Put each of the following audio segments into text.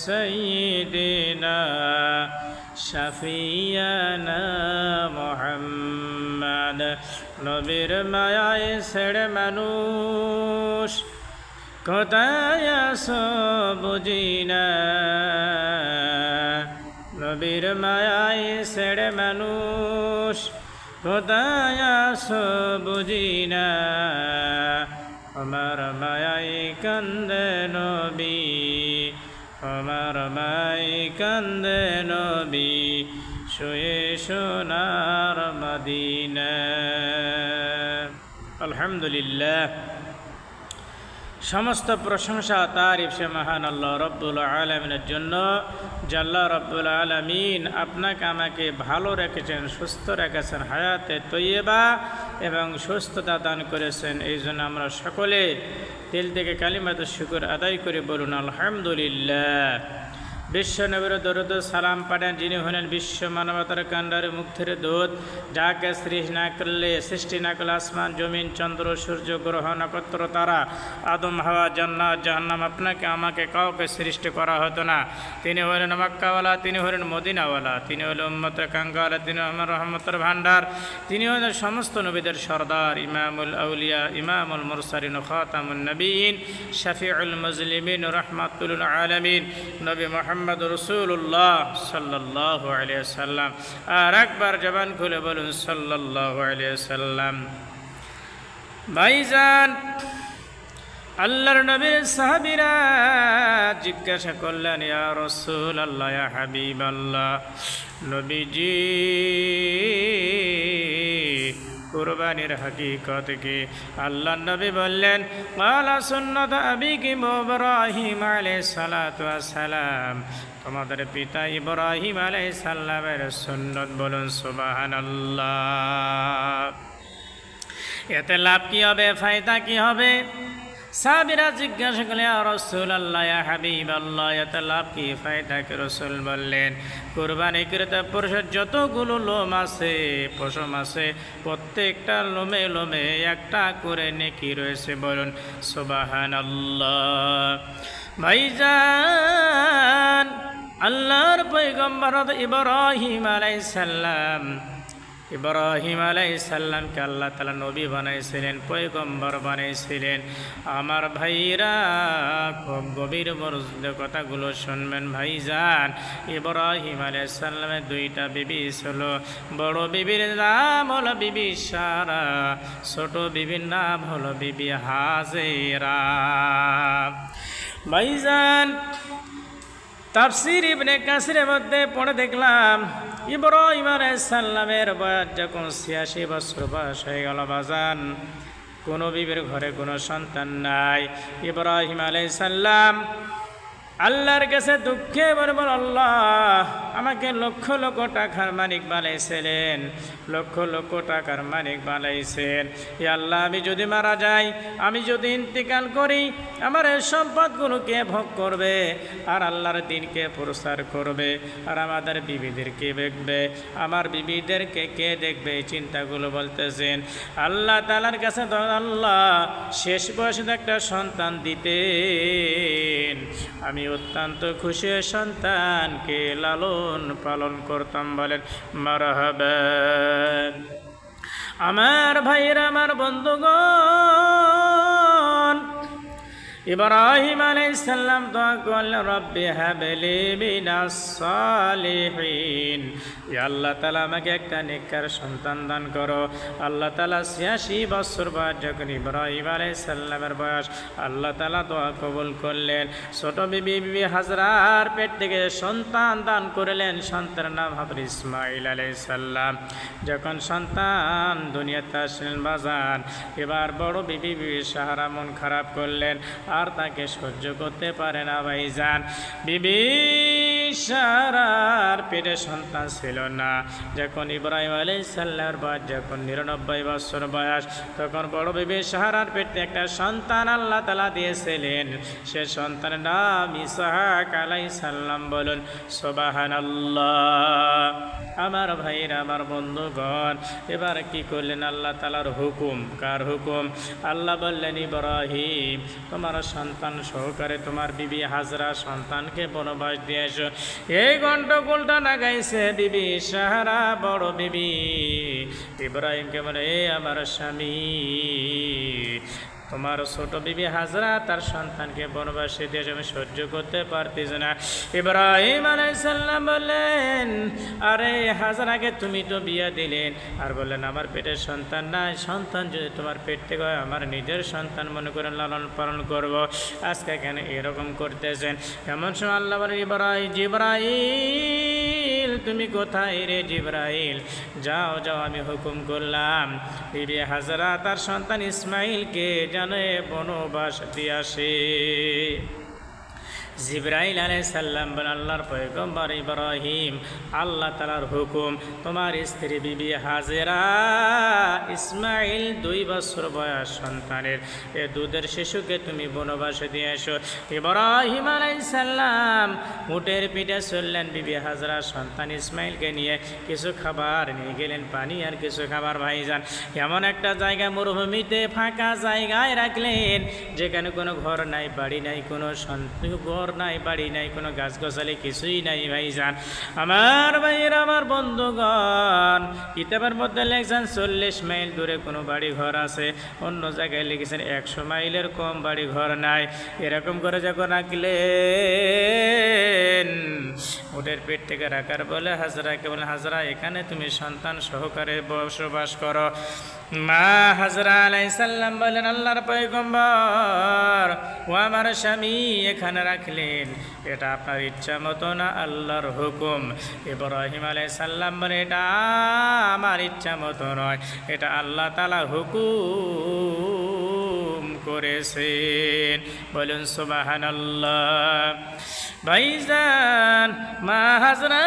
سيدنا شفينا محمد নবীর মায়ায় ছেড়ে মানুষ কোথায় আসো বুঝি না নবীর মায়ায় ছেড়ে মানুষ কোথায় আসো বুঝি না আমার মায়াই কান্দে নবী আমার মাই কান্দে নবী শুয়ে সোনার মদিনা আলহামদুলিল্লাহ। সমস্ত প্রশংসা তারিফ সে মহান আল্লাহ রব্বুল আলমিনের জন্য জাল্লা রব্বুল আলমিন আপনাকে আমাকে ভালো রেখেছেন, সুস্থ রেখেছেন, হায়াতে তৈয়বা এবং সুস্থতা দান করেছেন। এই জন্য আমরা সকলে তেল থেকে কালিমাতে শুকুর আদায় করে বলুন, আলহামদুলিল্লাহ। বিশ্ব নবীর দরুদ সালাম পাঠান, যিনি হলেন বিশ্ব মানবতার কাণ্ডারে মুক্তির দূত, যাকে সৃষ্টি না করলে, সৃষ্টি না করলে আসমান, জমিন, চন্দ্র, সূর্য, গ্রহ, নক্ষত্র, তারা, আদম, হাওয়া, জান্নাত, জাহান্নাম, আপনাকে, আমাকে কাউকে সৃষ্টি করা হতো না। তিনি হলেন মক্কাওয়ালা, তিনি হলেন মদিনাওয়ালা, তিনি হলেন উম্মতের কাঙ্গাওয়ালা তিনি আমার রহমতের ভান্ডার তিনি হলেন সমস্ত নবীদের সর্দার, ইমামুল আউলিয়া, ইমামুল মুরসারিন খাতামুল নবীন, শফিউল মুজলিমিন, রহমাতুল আলমিন, নবী মোহাম্মদ মোহাম্মদ রসুল্লাহ সাল্লাহ আলিয়া সাল্লাম। আর একবার জবান খুলে বলুন সাল্লাহ আলিয়া সাল্লাম। ভাইজান, আল্লাহর নবীর সাহাবিরা জিজ্ঞাসা করলেন, ইয়া রসুল আল্লাহ ইয়া হাবিব আল্লাহ নবীজি কুরবানির হকিকত কি? আল্লাহ নবী বললেন মালা সুন্নত আবি কি আলাইহিস সালাতু সালাম। তোমাদের পিতা ইব্রাহিম আলাইহিস সালামের সুন্নত বলুন, সুবহানাল্লাহ। এতে লাভ কী হবে? ফায়দা কী হবে? সাবিরা জিজ্ঞাসা করলে রসুল আল্লাহ হাবিব আল্লাহ কি ফায়দাকে রসুল বললেন? কোরবানি কৃত পুরুষের যতগুলো লোম আছে, পশম আছে, প্রত্যেকটা লোমে লোমে একটা করে নেকি রয়েছে, বলুন সুবাহান আল্লাহ ভাইজান, আল্লাহর পৈগম্বর ইব্রাহিম আলাইসাল্লাম সাল্লাম ইব্রাহিম আলাই সাল্লামকে আল্লাহ তালা নবী বানাইছিলেন পৈগম্বর বানাইছিলেন। আমার ভাইরা খুব গভীর মরুদ কথাগুলো শুনবেন ভাইজান। ইব্রাহিম আলাই সাল্লামের দুইটা বিবি ছিল। বড় বিবির নাম হলো বিবি সারা ছোট বিবির নাম হলো বিবি হাজেরা। ভাইজান তাফসির ইবনে কাসিরের মধ্যে পড়ে দেখলাম, ইব্রাহিম সাল্লামের বয়স যখন ছিয়াশি বছর বয়স হয়ে গেল বাজান, কোনো বিবির ঘরে কোনো সন্তান নাই। ইব্রাহিম সাল্লাম আল্লাহর কাছে দুঃখে বলব, আল্লাহ আমাকে লক্ষ লক্ষ টাকার মালিক বানাইছিলেন, লক্ষ লক্ষ টাকার মালিক বানাইছেন। এ আল্লাহ, আমি যদি মারা যাই, আমি যদি ইন্তিকাল করি, আমার এই সম্পদগুলো কে ভোগ করবে? আর আল্লাহর দিনকে প্রসার করবে? আর আমাদের বিবিদেরকে দেখবে? আমার বিবিদেরকে কে দেখবে? এই চিন্তাগুলো বলতেছেন। আল্লাহ তালার কাছে আল্লাহ শেষ বয়সে একটা সন্তান দিতেন আমি অত্যন্ত খুশি সন্তানকে লালন পালন করতাম বলেন মারহাবেন আমার ভাইয়ের আমার বন্ধুগণ ইব্রাহিম আলাইসাল্লাম দোয়া করলেন রব্বি হাবলি মিনাস সালিহিন। আল্লাহ তালা আমাকে একটা নেককার সন্তান দান করো। আল্লাহ তালা ছিয়াশি বছর বয়স যখন ইব্রাহিম আলাইসাল্লামের বয়স, আল্লাহ তালা দোয়া কবুল করলেন। ছোট বিবি বিবি হাজরার পেট থেকে সন্তান দান করলেন। সন্তানের নাম হজর ইসমাইল আলাইসাল্লাম যখন সন্তান দুনিয়াতে আসলেন বাজান এবার বড় বিবি বিবি সাহারা মন খারাপ করলেন। আর তাকে সহ্য করতে পারে না ভাইজান। বিবি সারার পেটে সন্তান ছিল না। যখন ইব্রাহিম আলাই সাল্লার বয়স, যখন নিরানব্বই বছর বয়স, তখন বড় বিবি সাহারার পেটে একটা সন্তান আল্লাহ তালা দিয়েছিলেন। সে সন্তানের নাম ইসাহাক আলাই সাল্লাম বলুন সোবাহান আমার ভাইরা আমার বন্ধুগণ, এবার কি করলেন আল্লাহ তালার হুকুম? কার হুকুম? আল্লাহ বললেন, ইব্রাহিম, তোমার সন্তান সহকারে তোমার বিবি হাজরা সন্তানকে বনবাস দিয়ে এসো। এই গন্ডগোলটা লাগাইছে বিবি সাহারা বড় বিবি। ইব্রাহিমকে বলে এ আমার স্বামী। তোমার ছোট বিবি হাজরা, তার সন্তানকে বনবাসে দিয়ে আমি সহ্য করতে পারতেছ না। ইব্রাহিম আলাইসাল্লাম বললেন, আরে হাজরাকে তুমি তো বিয়া দিলেন। আর বললেন, আমার পেটের সন্তান নাই। সন্তান যদি তোমার পেট থেকে হয়, আমার নিজের সন্তান মনে করে লালন পালন করব। আজকে কেন এরকম করতেছেন? এমন সময় আল্লাহ বলেন, ইব্রাহিম জিব্রাইল তুমি কোথায় রে জিব্রাইল? যাও যাও, আমি হুকুম করলাম। বিবি হাজরা তার সন্তান ইসমাইলকে জানে বনবাস দিয়ে আসে। জিব্রাইল আলাই সাল্লাম বলে আল্লাহর পয়গম্বর ইব্রাহিম, আল্লাহ তালার হুকুম, তোমার স্ত্রী বিবি হাজেরা ইসমাইল দুই বছর বয়স সন্তানের। এ দুধের শিশুকে তুমি বনবাসে দিয়ে এসো। ইব্রাহিম আলাই সাল্লাম উটের পিঠে চললেন বিবি হাজরা সন্তান ইসমাইলকে নিয়ে। কিছু খাবার নিয়ে গেলেন, পানি আর কিছু খাবার, ভাইজান। এমন একটা জায়গা মরুভূমিতে ফাঁকা জায়গায় রাখলেন, যেখানে কোনো ঘর নাই, বাড়ি নাই, কোনো ঘর নাই, বাড়ি নাই, কোনো গাছগাছালি কিছুই নাই ভাইজান। আমার ভাইয়ের আমার বন্ধুগণ, কিতাবের মধ্যে লেখছেন, চল্লিশ মাইল দূরে কোনো বাড়ি ঘর আছে, অন্য জায়গায় লিখেছেন, একশো মাইলের কম বাড়ি ঘর নাই। এরকম করে যখন রাখলেন ওদের পেট থেকে রাখার বলে, হাজরাকে বলে, হাজরা, এখানে তুমি সন্তান সহকারে বসবাস করো। মা হাজরা আলাই সাল্লাম বলেন, আল্লাহর পয়গম্বর ও আমার স্বামী এখানে রাখলেন। এটা আপনার ইচ্ছা মতো না, আল্লাহর হুকুম। ইব্রাহিম আলাই সাল্লাম বলে এটা আমার ইচ্ছা মতো নয়। এটা আল্লাহ তালা হুকুম করেছেন। বলুন সুবাহান আল্লাহ ভাইজান, মা হাজরা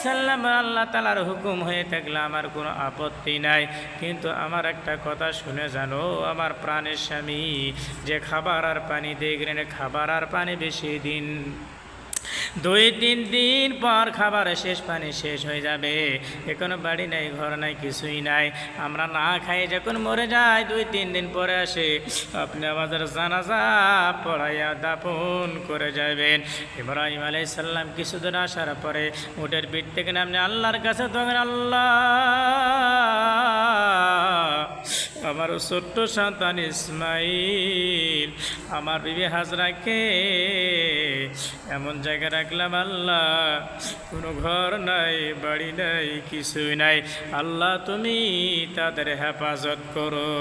আলাইসাল্লাম আল্লাহ তালার হুকুম হয়ে থাকলে আমার কোনো আপত্তি নাই। কিন্তু আমার একটা কথা শুনে জানো, আমার প্রাণের স্বামী যে খাবার আর পানি দেখলেন খাবার আর পানি বেশি দিন দুই তিন দিন পর খাবার শেষ পানি শেষ হয়ে যাবে। এখনও বাড়ি নাই, ঘর নাই, কিছুই নাই। আমরা না খাই, যখন মরে যাই দুই তিন দিন পরে আসে। আপনি আমাদের জানাজা পড়াইয়া দাপন করে যাবেন ইব্রাহিম আলাই সাল্লাম কিছুদিন আসার পরে উটের পিঠ থেকে নামনে আল্লাহর কাছে তখন আল্লাহ আমার ছোট্ট সন্তান ইসমাইল, আমার বিবি হাজরাকে এমন জায়গা রাখলাম আল্লাহ, কোনো ঘর নাই, বাড়ি নাই, কিছুই নাই। আল্লাহ তুমি তাদের হেফাজত করো।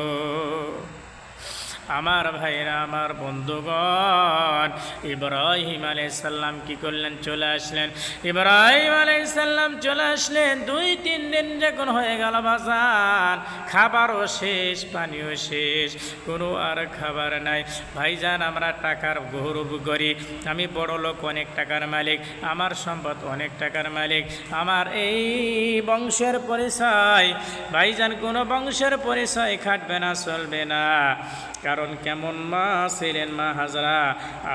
আমার ভাইরা আমার বন্ধুগণ, ইব্রাহিম আলাইসাল্লাম কি করলেন? চলে আসলেন। ইব্রাহিম আলাইসাল্লাম চলে আসলেন। দুই, তিন দিন যখন হয়ে গেল বাজান খাবারও শেষ, পানিও শেষ, কোনো আর খাবার নাই। ভাইজান, আমরা টাকার গৌরব করি। আমি বড় লোক, অনেক টাকার মালিক। আমার সম্পদ অনেক টাকার মালিক। আমার এই বংশের পরিচয়, ভাইজান, কোনো বংশের পরিচয় খাটবে না, চলবে না। কারণ কেমন মা ছিলেন মা হাজরা?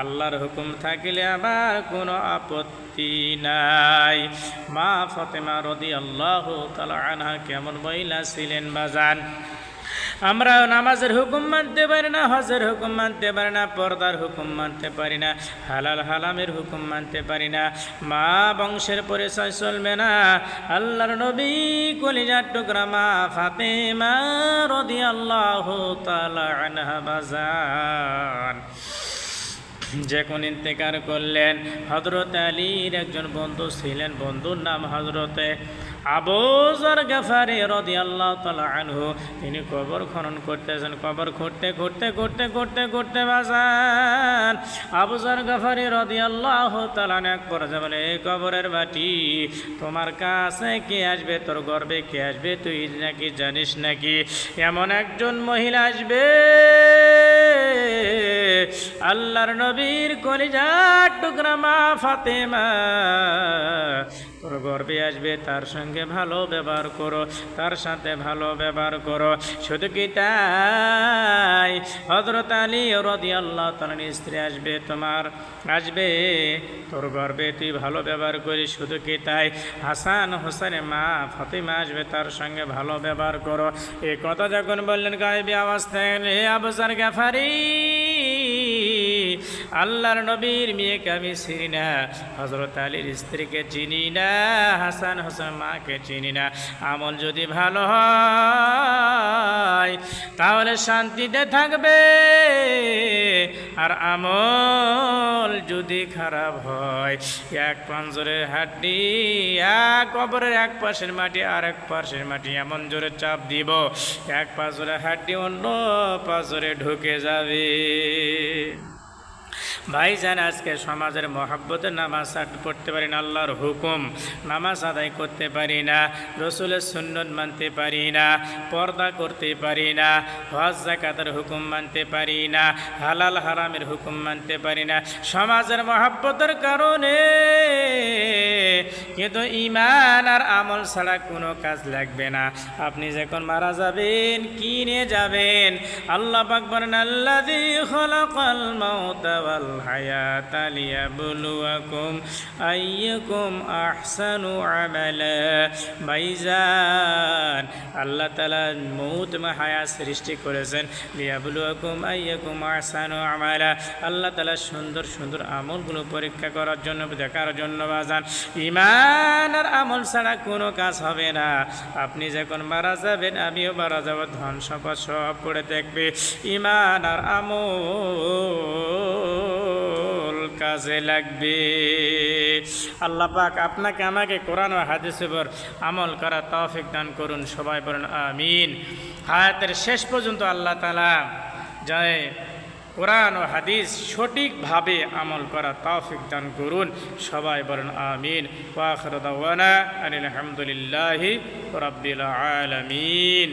আল্লাহর হুকুম থাকিলে আমার কোনো আপত্তি নাই। মা ফতেমা রদি আল্লাহ তালা আনহা কেমন মহিলা ছিলেন বাজান আমরা নামাজের হুকুম মানতে পারি না, হজের হুকুম মানতে পারি না, পর্দার হুকুম মানতে পারি না, হালাল হালামের হুকুম মানতে পারি না। মা বংশের পরিচয় চলবে না। আল্লাহর নবী কলিজার টুকরা মা ফাতেমা রদি আল্লাহ বাজান। যে কোন ইন্তেকার করলেন হজরত আলীর একজন বন্ধু ছিলেন, বন্ধুর নাম হজরতে আবুজর গাফারি রদি আল্লাহ তালা আনহু, তিনি কবর খনন করতেছেন, কবর খুঁড়তে খুঁড়তে খুঁড়তে খুঁড়তে খুঁড়তে বাজান। আবুজর গাফারি রদি আল্লাহ তালা এক পরে বলে, এই কবরের বাটি তোমার কাছে কে আসবে? তোর গর্বে কে আসবে? তুই নাকি জানিস নাকি? এমন একজন মহিলা আসবে। আল্লাহর নবীর কলিজার টুকরা মা ফাতেমা তোর গর্বে আসবে, তার সঙ্গে ভালো ব্যবহার করো, তার সাথে ভালো ব্যবহার করো। শুধু কি তাই? হজরত আলী রদি আল্লাহ তালার স্ত্রী আসবে, তোমার আসবে, তোর গর্বে তুই ভালো ব্যবহার করিস, শুধু কি তাই? হাসান হোসেনের মা ফাতিমা আসবে, তার সঙ্গে ভালো ব্যবহার করো। এ কথা যখন বললেন, গায়েবী অবস্থায় হে আবসার গাফারি। আল্লাহর নবীর মেয়েকে আমি চিনি না। হজরত আলীর স্ত্রীকে চিনি না, হাসান হোসেন মাকে চিনি না। আমল যদি ভালো হয়, তাহলে শান্তিতে থাকবে। আর আমল যদি খারাপ হয়, এক পাঞ্জরের হাড্ডি, এক কবরের এক পাশের মাটি আর এক পাশের মাটি এমন জোরে চাপ দিব, এক পাঁচরে হাড্ডি অন্য পাঁচরে ঢুকে যাবে। ভাইজান, আজকে সমাজের মহাব্বতের নামাজ পড়তে পারি না, আল্লাহর হুকুম নামাজ আদায় করতে পারি না, রসুলের সুন্নত মানতে পারি না, পর্দা করতে পারি না, হজ, জাকাতের হুকুম মানতে পারি না, হালাল হারামের হুকুম মানতে পারি না। সমাজের মহাব্বতের কারণে কিন্তু ইমান আর আমল ছাড়া কোনো কাজ লাগবে না। আপনি যখন মারা যাবেন, কিনে যাবেন। আল্লাহ পাক বলেন, আল্লাযী খালাকাল মাউতা ওয়াল হায়াতা লিয়াবলুয়াকুম আইয়াকুম আহসানু আমালা। ভাইজান, আল্লাহ তাআলা মৌত হায়াত সৃষ্টি করেছেন। লিয়াবলুয়াকুম আইয়াকুম আহসানু আমালা। আল্লাহ তাআলা সুন্দর সুন্দর আমলগুলো পরীক্ষা করার জন্য, দেখার জন্য বাজান ইমান আর আমল ছাড়া কোনো কাজ হবে না। আপনি যখন মারা যাবেন, আমিও মারা যাব, ধন সম্পদ সব পড়ে দেখবে। ইমান আর আমল কাজে লাগবে। আল্লাহ পাক আপনাকে, আমাকে কোরআন ও উপর আমল করা তৌফিক দান করুন, সবাই বলেন আমিন। হায়াতের শেষ পর্যন্ত আল্লাহ তালা যায় কোরআন ও হাদিস সঠিকভাবে আমল করা তৌফিক দান করুন। সবাই বলেন আমিন। ওয়াখর দাওয়ানা আনিল আলহামদুলিল্লাহি রাব্বিল আলামিন।